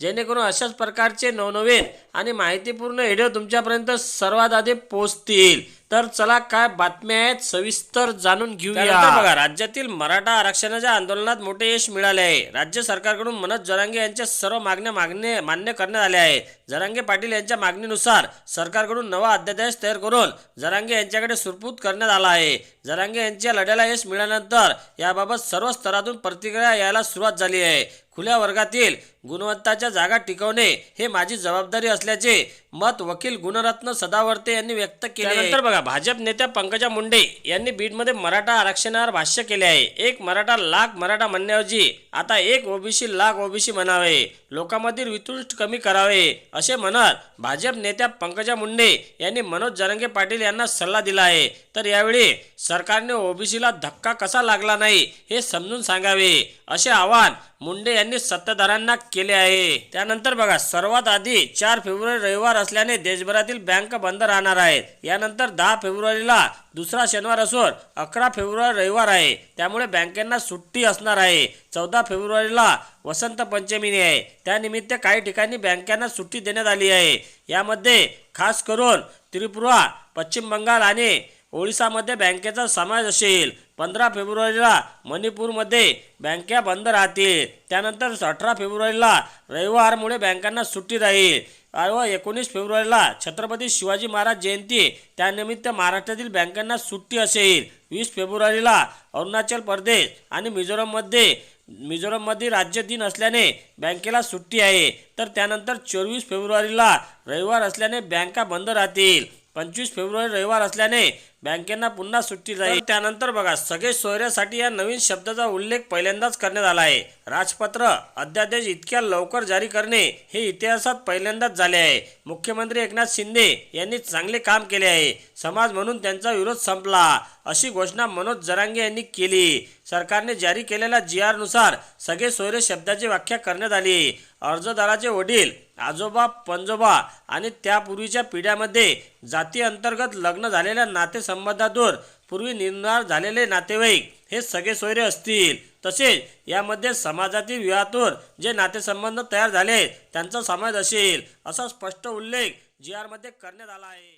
जेणेकरून अशाच प्रकारचे नवनवीन आणि माहितीपूर्ण व्हिडिओ तुमच्यापर्यंत सर्वात आधी पोहोचतील. तर चला काय बातम्या आहेत सविस्तर जाणून घेऊया. बघा राज्यातील मराठा आरक्षणाच्या आंदोलनात मोठे यश मिळाले आहे. राज्य सरकारकडून मनोज जरांगे यांच्या सर्व मागण्या मागणे मान्य करण्यात आल्या आहे. जरांगे पाटील यांच्या मागणीनुसार सरकारकडून नवा अध्यादेश तयार करून जरांगे यांच्याकडे सुरपूत करण्यात आला आहे. जरांगे यांच्या लढ्याला यश मिळाल्यानंतर याबाबत सर्व स्तरातून प्रतिक्रिया यायला सुरुवात झाली आहे. खुल्या वर्गातील गुणवत्ताच्या जागा टिकवणे हे माझी जबाबदारी असल्याचे मत वकील गुणरत्न सदावर्ते यांनी व्यक्त केले. नंतर बघा भाजप नेत्या पंकजा मुंडे यांनी बीडमध्ये मराठा आरक्षणावर भाष्य केले आहे. एक मराठा लाख मराठा म्हणण्याऐवजी आता एक ओबीसी लाख ओबीसी म्हणावे. लोकांमधील वितुष्ट कमी करावे असे म्हणत भाजप नेत्या पंकजा मुंडे यांनी मनोज जरंगे पाटील यांना सल्ला दिला आहे. तर यावेळी सरकारने ओबीसीला धक्का कसा लागला नाही हे समजून सांगावे असे आवाहन मुंडे यांनी सत्ताधाऱ्यांना केले आहे. त्यानंतर बघा सर्वात आधी चार फेब्रुवारी रविवार असल्याने देशभरातील बँक बंद राहणार आहेत. यानंतर दहा फेब्रुवारीला दुसरा शनिवार असून अकरा फेब्रुवारी रविवार आहे. त्यामुळे बँकेंना सुट्टी असणार आहे. चौदा फेब्रुवारीला वसंत पंचमीने आहे. त्यानिमित्त काही ठिकाणी बँकांना सुट्टी देण्यात आली आहे. यामध्ये खास करून त्रिपुरा पश्चिम बंगाल आणि ओडिसामध्ये बँकेचा समावेश असेल. पंधरा फेब्रुवारीला मणिपूरमध्ये बँका बंद राहतील. त्यानंतर अठरा फेब्रुवारीला रविवारमुळे बँकांना सुट्टी राहील. व एकोणीस फेब्रुवारीला छत्रपती शिवाजी महाराज जयंती त्यानिमित्त महाराष्ट्रातील बँकांना सुट्टी असेल. वीस फेब्रुवारीला अरुणाचल प्रदेश आणि मिझोरममध्ये मिझोरममध्ये राज्य दिन असल्याने बँकेला सुट्टी आहे. तर त्यानंतर चोवीस फेब्रुवारीला रविवार असल्याने बँका बंद राहतील. पंचवीस फेब्रुवारी रविवार असल्याने बँकेंना पुन्हा सुट्टी जाईल. त्यानंतर बघा सगळे सोयऱ्यासाठी या नवीन शब्दाचा उल्लेख पहिल्यांदाच करण्यात आला आहे. राजपत्र अध्यादेश इतक्या लवकर जारी करणे हे इतिहासात पहिल्यांदाच झाले आहे. मुख्यमंत्री एकनाथ शिंदे यांनी चांगले काम केले आहे. समाज म्हणून त्यांचा विरोध संपला. अशी घोषणा मनोज जरांगे यांनी केली. सरकारने जारी केलेल्या जी आरनुसार सगळे सोयरे शब्दाची व्याख्या करण्यात आली. अर्जदाराचे वडील आजोबा पंजोबा आणि त्यापूर्वीच्या पिढ्यामध्ये जाती अंतर्गत लग्न झालेल्या नातेसंबंधातून पूर्वी निर्माण झालेले नातेवाईक हे सगळे सोयरे असतील. तसेच यामध्ये समाजातील विवाहातून जे नातेसंबंध तयार झाले त्यांचा समावेश असेल असा स्पष्ट उल्लेख जी आरमध्ये करण्यात आला आहे.